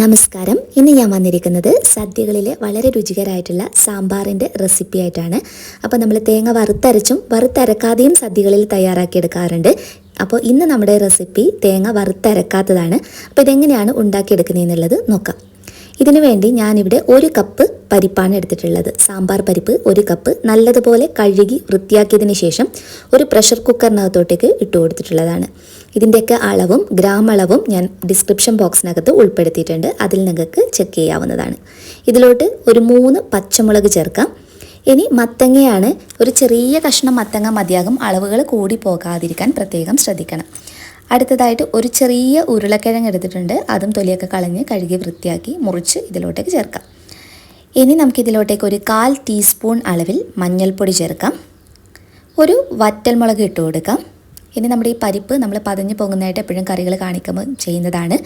നമസ്കാരം. ഇന്ന് ഞാൻ വന്നിരിക്കുന്നത് സദ്യകളിലെ വളരെ രുചികരമായിട്ടുള്ള സാമ്പാറിന്റെ റെസിപ്പി ആയിട്ടാണ്. അപ്പോൾ നമ്മൾ തേങ്ങ വറുത്തരച്ചും വറുത്തരക്കാതെയും സദ്യകളിൽ തയ്യാറാക്കിയെടുക്കാറുണ്ട്. അപ്പോൾ ഇന്ന് നമ്മുടെ റെസിപ്പി തേങ്ങ വറുത്തരക്കാത്തതാണ്. അപ്പോൾ ഇതെങ്ങനെയാണ് ഉണ്ടാക്കിയെടുക്കുന്നതെന്നുള്ളത് നോക്കാം. ഇതിനു വേണ്ടി ഞാനിവിടെ ഒരു കപ്പ് പരിപ്പാണ് എടുത്തിട്ടുള്ളത്. സാമ്പാർ പരിപ്പ് ഒരു കപ്പ് നല്ലതുപോലെ കഴുകി വൃത്തിയാക്കിയതിന് ശേഷം ഒരു പ്രഷർ കുക്കറിനകത്തോട്ടേക്ക് ഇട്ട് കൊടുത്തിട്ടുള്ളതാണ്. ഇതിന്റെയൊക്കെ അളവും ഗ്രാം അളവും ഞാൻ ഡിസ്ക്രിപ്ഷൻ ബോക്സിനകത്ത് ഉൾപ്പെടുത്തിയിട്ടുണ്ട്. അതിൽ നിങ്ങൾക്ക് ചെക്ക് ചെയ്യാവുന്നതാണ്. ഇതിലോട്ട് ഒരു മൂന്ന് പച്ചമുളക് ചേർക്കാം. ഇനി മത്തങ്ങയാണ് ഒരു ചെറിയ കഷ്ണം മത്തങ്ങ മതിയാകും. അളവുകൾ കൂടി പോകാതിരിക്കാൻ പ്രത്യേകം ശ്രദ്ധിക്കണം. അടുത്തതായിട്ട് ഒരു ചെറിയ ഉരുളക്കിഴങ്ങ് എടുത്തിട്ടുണ്ട്. അതും തൊലിയൊക്കെ കളഞ്ഞ് കഴുകി വൃത്തിയാക്കി മുറിച്ച് ഇതിലോട്ടേക്ക് ചേർക്കാം. ഇനി നമുക്കിതിലോട്ടേക്ക് ഒരു കാൽ ടീസ്പൂൺ അളവിൽ മഞ്ഞൾപ്പൊടി ചേർക്കാം. ഒരു വറ്റൽമുളക് ഇട്ട് കൊടുക്കാം. ഇനി നമ്മുടെ ഈ പരിപ്പ് നമ്മൾ പതഞ്ഞ് പോകുന്നതായിട്ട് എപ്പോഴും കറികൾ കാണിക്കുമ്പോൾ ചെയ്യുന്നതാണ്.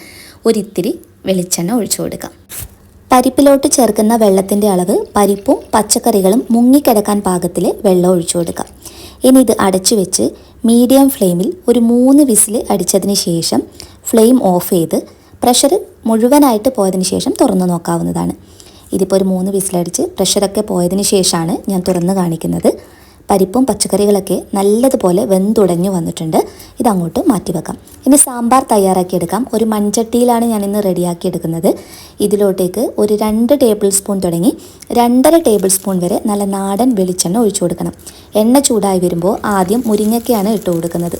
ഒരിത്തിരി വെളിച്ചെണ്ണ ഒഴിച്ചു കൊടുക്കാം. പരിപ്പിലോട്ട് ചേർക്കുന്ന വെള്ളത്തിന്റെ അളവ് പരിപ്പും പച്ചക്കറികളും മുങ്ങിക്കിടക്കാൻ പാകത്തിൽ വെള്ളം ഒഴിച്ചു കൊടുക്കാം. ഇനി ഇത് അടച്ചു വെച്ച് മീഡിയം ഫ്ലെയിമിൽ ഒരു മൂന്ന് വിസിൽ അടിച്ചതിന് ശേഷം ഫ്ലെയിം ഓഫ് ചെയ്ത് പ്രഷർ മുഴുവനായിട്ട് പോയതിന് ശേഷം തുറന്നു നോക്കാവുന്നതാണ്. ഇതിപ്പോൾ ഒരു മൂന്ന് വിസിലടിച്ച് പ്രഷറൊക്കെ പോയതിന് ശേഷമാണ് ഞാൻ തുറന്ന് കാണിക്കുന്നത്. പരിപ്പും പച്ചക്കറികളൊക്കെ നല്ലതുപോലെ വെന്തുടഞ്ഞു വന്നിട്ടുണ്ട്. ഇതങ്ങോട്ട് മാറ്റി വെക്കാം ഇനി സാമ്പാർ തയ്യാറാക്കിയെടുക്കാം. ഒരു മൺചട്ടിയിലാണ് ഞാൻ ഇന്ന് റെഡിയാക്കി എടുക്കുന്നത് ഇതിലോട്ടേക്ക് ഒരു രണ്ട് ടേബിൾ സ്പൂൺ തുടങ്ങി രണ്ടര ടേബിൾ സ്പൂൺ വരെ നല്ല നാടൻ വെളിച്ചെണ്ണ ഒഴിച്ചു കൊടുക്കണം. എണ്ണ ചൂടായി വരുമ്പോൾ ആദ്യം മുരിങ്ങയ്ക്കയാണ് ഇട്ട് കൊടുക്കുന്നത്.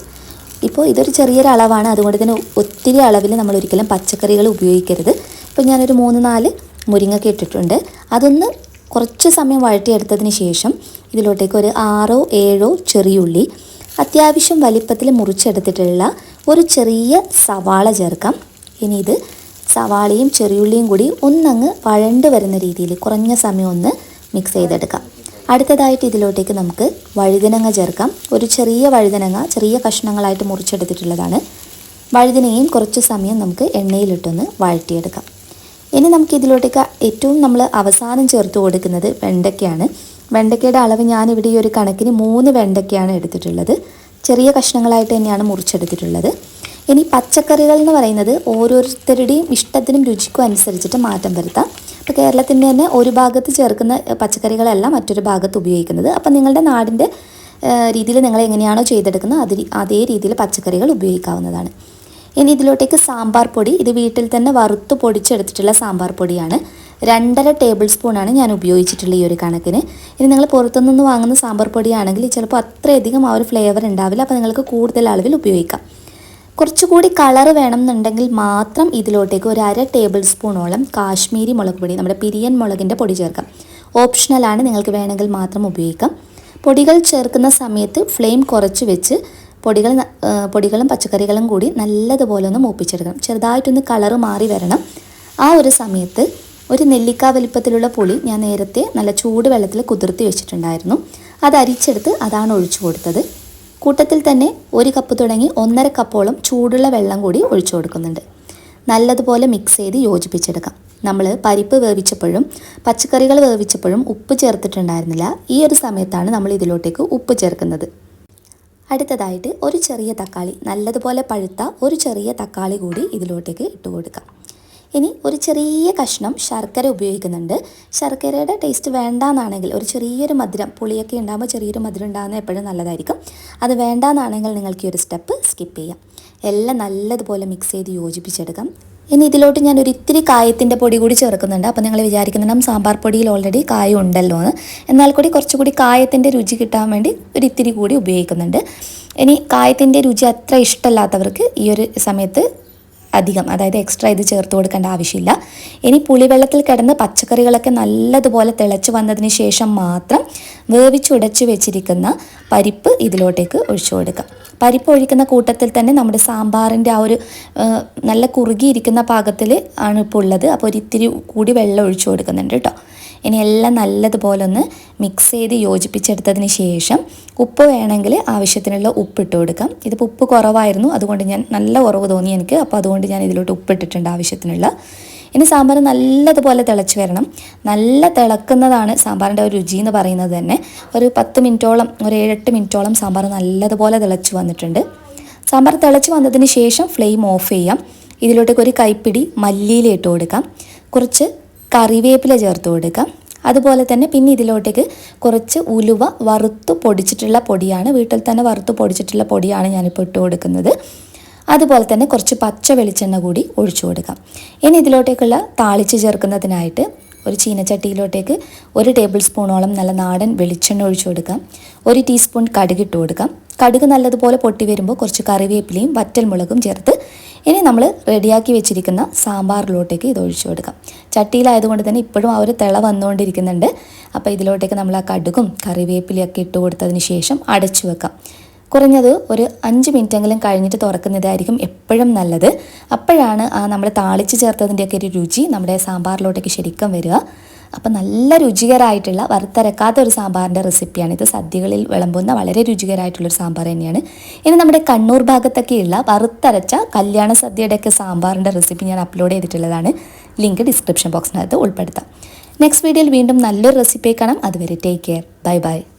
ഇപ്പോൾ ഇതൊരു ചെറിയൊരു അളവാണ്. അതുകൊണ്ട് തന്നെ ഒത്തിരി അളവിൽ നമ്മൾ ഒരിക്കലും പച്ചക്കറികൾ ഉപയോഗിക്കരുത്. ഇപ്പോൾ ഞാനൊരു മൂന്ന് നാല് മുരിങ്ങയ്ക്ക ഇട്ടിട്ടുണ്ട്. അതൊന്ന് കുറച്ച് സമയം വഴറ്റിയെടുത്തതിന് ശേഷം ഇതിലോട്ടേക്ക് ഒരു ആറോ ഏഴോ ചെറിയുള്ളി അത്യാവശ്യം വലിപ്പത്തിൽ മുറിച്ചെടുത്തിട്ടുള്ള ഒരു ചെറിയ സവാള ചേർക്കാം. ഇനി ഇത് സവാളയും ചെറിയുള്ളിയും കൂടി ഒന്നങ്ങ് വഴണ്ട് വരുന്ന രീതിയിൽ കുറഞ്ഞ സമയം ഒന്ന് മിക്സ് ചെയ്തെടുക്കാം. അടുത്തതായിട്ട് ഇതിലോട്ടേക്ക് നമുക്ക് വഴുതനങ്ങ ചേർക്കാം. ഒരു ചെറിയ വഴുതനങ്ങ ചെറിയ കഷ്ണങ്ങളായിട്ട് മുറിച്ചെടുത്തിട്ടുള്ളതാണ്. വഴുതനങ്ങയും കുറച്ച് സമയം നമുക്ക് എണ്ണയിലിട്ടൊന്ന് വഴറ്റിയെടുക്കാം. ഇനി നമുക്ക് ഇതിലോട്ടേക്ക് ഏറ്റവും നമ്മൾ അവസാനം ചേർത്ത് കൊടുക്കുന്നത് വെണ്ടയ്ക്കയാണ്. വെണ്ടയ്ക്കയുടെ അളവ് ഞാനിവിടെ ഈ ഒരു കണക്കിന് മൂന്ന് വെണ്ടയ്ക്കയാണ് എടുത്തിട്ടുള്ളത്. ചെറിയ കഷ്ണങ്ങളായിട്ട് തന്നെയാണ് മുറിച്ചെടുത്തിട്ടുള്ളത്. ഇനി പച്ചക്കറികൾ എന്ന് പറയുന്നത് ഓരോരുത്തരുടെയും ഇഷ്ടത്തിനും രുചിക്കും അനുസരിച്ചിട്ട് മാറ്റം വരുത്താം. ഇപ്പോൾ കേരളത്തിന്റെ തന്നെ ഒരു ഭാഗത്ത് ചേർക്കുന്ന പച്ചക്കറികളല്ല മറ്റൊരു ഭാഗത്ത് ഉപയോഗിക്കുന്നത്. അപ്പോൾ നിങ്ങളുടെ നാടിന്റെ രീതിയിൽ നിങ്ങൾ എങ്ങനെയാണോ ചെയ്തെടുക്കുന്നത് അത് അതേ രീതിയിൽ പച്ചക്കറികൾ ഉപയോഗിക്കാവുന്നതാണ്. ഇനി ഇതിലോട്ടേക്ക് സാമ്പാർ പൊടി. ഇത് വീട്ടിൽ തന്നെ വറുത്ത് പൊടിച്ചെടുത്തിട്ടുള്ള സാമ്പാർ പൊടിയാണ്. രണ്ടര ടേബിൾ സ്പൂണാണ് ഞാൻ ഉപയോഗിച്ചിട്ടുള്ള ഈ ഒരു കണക്കിന്. ഇനി നിങ്ങൾ പുറത്തുനിന്ന് വാങ്ങുന്ന സാമ്പാർ പൊടിയാണെങ്കിൽ ചിലപ്പോൾ അത്രയധികം ആ ഒരു ഫ്ലേവർ ഉണ്ടാവില്ല. അപ്പോൾ നിങ്ങൾക്ക് കൂടുതൽ അളവിൽ ഉപയോഗിക്കാം. കുറച്ചുകൂടി കളർ വേണമെന്നുണ്ടെങ്കിൽ മാത്രം ഇതിലോട്ടേക്ക് ഒരു അര ടേബിൾ സ്പൂണോളം കാശ്മീരി മുളക് പൊടി നമ്മുടെ പിരിയൻ മുളകിന്റെ പൊടി ചേർക്കാം. ഓപ്ഷണലാണ് നിങ്ങൾക്ക് വേണമെങ്കിൽ മാത്രം ഉപയോഗിക്കാം. പൊടികൾ ചേർക്കുന്ന സമയത്ത് ഫ്ലെയിം കുറച്ച് വെച്ച് പൊടികൾ പൊടികളും പച്ചക്കറികളും കൂടി നല്ലതുപോലെ ഒന്ന് മൂപ്പിച്ചെടുക്കണം. ചെറുതായിട്ടൊന്ന് കളറ് മാറി വരണം. ആ ഒരു സമയത്ത് ഒരു നെല്ലിക്ക വലിപ്പത്തിലുള്ള പുളി ഞാൻ നേരത്തെ നല്ല ചൂട് വെള്ളത്തിൽ കുതിർത്തി വെച്ചിട്ടുണ്ടായിരുന്നു. അത് അരിച്ചെടുത്ത് അതാണ് ഒഴിച്ചു കൊടുത്തത്. കൂട്ടത്തിൽ തന്നെ ഒരു കപ്പ് തുടങ്ങി ഒന്നര കപ്പോളം ചൂടുള്ള വെള്ളം കൂടി ഒഴിച്ചു കൊടുക്കുന്നുണ്ട്. നല്ലതുപോലെ മിക്സ് ചെയ്ത് യോജിപ്പിച്ചെടുക്കാം. നമ്മൾ പരിപ്പ് വേവിച്ചപ്പോഴും പച്ചക്കറികൾ വേവിച്ചപ്പോഴും ഉപ്പ് ചേർത്തിട്ടുണ്ടായിരുന്നില്ല. ഈ ഒരു സമയത്താണ് നമ്മൾ ഇതിലോട്ടേക്ക് ഉപ്പ് ചേർക്കുന്നത്. അടുത്തതായിട്ട് ഒരു ചെറിയ തക്കാളി നല്ലതുപോലെ പഴുത്ത ഒരു ചെറിയ തക്കാളി കൂടി ഇതിലോട്ടേക്ക് ഇട്ട് കൊടുക്കാം. ഇനി ഒരു ചെറിയ കഷ്ണം ശർക്കര ഉപയോഗിക്കുന്നുണ്ട്. ശർക്കരയുടെ ടേസ്റ്റ് വേണ്ടാന്നാണെങ്കിൽ ഒരു ചെറിയൊരു മധുരം പുളിയൊക്കെ ഉണ്ടാകുമ്പോൾ ചെറിയൊരു മധുരം ഉണ്ടാകുന്നത് എപ്പോഴും നല്ലതായിരിക്കും. അത് വേണ്ടാന്നാണെങ്കിൽ നിങ്ങൾക്ക് ഈ ഒരു സ്റ്റെപ്പ് സ്കിപ്പ് ചെയ്യാം. എല്ലാം നല്ലതുപോലെ മിക്സ് ചെയ്ത് യോജിപ്പിച്ചെടുക്കാം. ഇനി ഇതിലോട്ട് ഞാൻ ഒരു ഇത്തിരി കായത്തിന്റെ പൊടി കൂടി ചേർക്കുന്നുണ്ട്. അപ്പോൾ നിങ്ങൾ വിചാരിക്കുന്നുണ്ടാകും സാമ്പാർ പൊടിയിൽ ഓൾറെഡി കായം ഉണ്ടല്ലോ എന്ന്. എന്നാൽ കൂടി കുറച്ചുകൂടി കായത്തിന്റെ രുചി കിട്ടാൻ വേണ്ടി ഒരു ഇത്തിരി കൂടി ഉപയോഗിക്കുന്നുണ്ട്. ഇനി കായത്തിന്റെ രുചി അത്ര ഇഷ്ടമല്ലാത്തവർക്ക് ഈ ഒരു സമയത്ത് അധികം. അതായത് എക്സ്ട്രാ ഇത് ചേർത്ത് കൊടുക്കേണ്ട ആവശ്യമില്ല. ഇനി പുളിവെള്ളത്തിൽ കിടന്ന് പച്ചക്കറികളൊക്കെ നല്ലതുപോലെ തിളച്ച് വന്നതിന് ശേഷം മാത്രം വേവിച്ചുടച്ച് വെച്ചിരിക്കുന്ന പരിപ്പ് ഇതിലോട്ടേക്ക് ഒഴിച്ചു കൊടുക്കാം പരിപ്പ് ഒഴിക്കുന്ന കൂട്ടത്തിൽ തന്നെ നമ്മുടെ സാമ്പാറിന്റെ ആ ഒരു നല്ല കുറുകിയിരിക്കുന്ന പാകത്തിൽ ആണ് ഇപ്പോൾ ഉള്ളത്. അപ്പോൾ ഒരു ഇത്തിരി കൂടി വെള്ളം ഒഴിച്ചു കൊടുക്കുന്നുണ്ട് കേട്ടോ. ഇനി എല്ലാം നല്ലതുപോലെ ഒന്ന് മിക്സ് ചെയ്ത് യോജിപ്പിച്ചെടുത്തതിന് ശേഷം ഉപ്പ് വേണമെങ്കിൽ ആവശ്യത്തിനുള്ള ഉപ്പ് ഇട്ട് കൊടുക്കാം. ഇതിപ്പോൾ ഉപ്പ് കുറവായിരുന്നു അതുകൊണ്ട് ഞാൻ നല്ല കുറവ് തോന്നി എനിക്ക്. അപ്പോൾ അതുകൊണ്ട് ഞാൻ ഇതിലോട്ട് ഉപ്പിട്ടിട്ടുണ്ട് ആവശ്യത്തിനുള്ള. ഇനി സാമ്പാർ നല്ലതുപോലെ തിളച്ച് വരണം. നല്ല തിളക്കുന്നതാണ് സാമ്പാറിന്റെ ഒരു രുചി എന്ന് പറയുന്നത് തന്നെ. ഒരു പത്ത് മിനിറ്റോളം ഒരു ഏഴെട്ട് മിനിറ്റോളം സാമ്പാർ നല്ലതുപോലെ തിളച്ച് വന്നിട്ടുണ്ട്. സാമ്പാർ തിളച്ച് വന്നതിന് ശേഷം ഫ്ലെയിം ഓഫ് ചെയ്യാം. ഇതിലോട്ടേക്ക് ഒരു കൈപ്പിടി മല്ലിയില ഇട്ട് കൊടുക്കാം. കുറച്ച് കറിവേപ്പില ചേർത്ത് കൊടുക്കാം അതുപോലെ തന്നെ പിന്നെ ഇതിലോട്ടേക്ക് കുറച്ച് ഉലുവ വറുത്ത് പൊടിച്ചിട്ടുള്ള പൊടിയാണ്. വീട്ടിൽ തന്നെ വറുത്ത് പൊടിച്ചിട്ടുള്ള പൊടിയാണ് ഞാനിപ്പോൾ ഇട്ട് കൊടുക്കുന്നത്. അതുപോലെ തന്നെ കുറച്ച് പച്ച വെളിച്ചെണ്ണ കൂടി ഒഴിച്ചു കൊടുക്കാം ഇനി ഇതിലോട്ടേക്കുള്ള താളിച്ച് ചേർക്കുന്നതിനായിട്ട് ഒരു ചീനച്ചട്ടിയിലോട്ടേക്ക് ഒരു ടേബിൾ സ്പൂണോളം നല്ല നാടൻ വെളിച്ചെണ്ണ ഒഴിച്ചു കൊടുക്കാം ഒരു ടീസ്പൂൺ കടുക് ഇട്ട് കൊടുക്കാം കടുക് നല്ലതുപോലെ പൊട്ടി വരുമ്പോൾ കുറച്ച് കറിവേപ്പിലയും വറ്റൽമുളകും ചേർത്ത് ഇനി നമ്മൾ റെഡിയാക്കി വെച്ചിരിക്കുന്ന സാമ്പാറിലോട്ടേക്ക് ഇത് ഒഴിച്ചു കൊടുക്കാം. ചട്ടിയിലായതുകൊണ്ട് തന്നെ ഇപ്പോഴും ആ ഒരു തിള വന്നുകൊണ്ടിരിക്കുന്നുണ്ട്. അപ്പോൾ ഇതിലോട്ടേക്ക് നമ്മൾ ആ കടുകും കറിവേപ്പിലയൊക്കെ ഇട്ട് കൊടുത്തതിന് ശേഷം അടച്ചു വെക്കാം. കുറഞ്ഞത് ഒരു അഞ്ച് മിനിറ്റെങ്കിലും കഴിഞ്ഞിട്ട് തുറക്കുന്നതായിരിക്കും എപ്പോഴും നല്ലത്. അപ്പോഴാണ് ആ നമ്മൾ താളിച്ച് ചേർത്തതിന്റെയൊക്കെ ഒരു രുചി നമ്മുടെ സാമ്പാറിലോട്ടേക്ക് ശരിക്കും വരിക. അപ്പം നല്ല രുചികരമായിട്ടുള്ള വറുത്തരക്കാത്ത ഒരു സാമ്പാറിന്റെ റെസിപ്പിയാണ് ഇത്. സദ്യകളിൽ വിളമ്പുന്ന വളരെ രുചികരമായിട്ടുള്ളൊരു സാമ്പാർ തന്നെയാണ്. ഇനി നമ്മുടെ കണ്ണൂർ ഭാഗത്തൊക്കെയുള്ള വറുത്തരച്ച കല്യാണ സദ്യയുടെയൊക്കെ സാമ്പാറിന്റെ റെസിപ്പി ഞാൻ അപ്ലോഡ് ചെയ്തിട്ടുള്ളതാണ്. ലിങ്ക് ഡിസ്ക്രിപ്ഷൻ ബോക്സിനകത്ത് ഉൾപ്പെടുത്താം. നെക്സ്റ്റ് വീഡിയോയിൽ വീണ്ടും നല്ലൊരു റെസിപ്പി കാണാം. അതുവരെ ടേക്ക് കെയർ. Bye bye.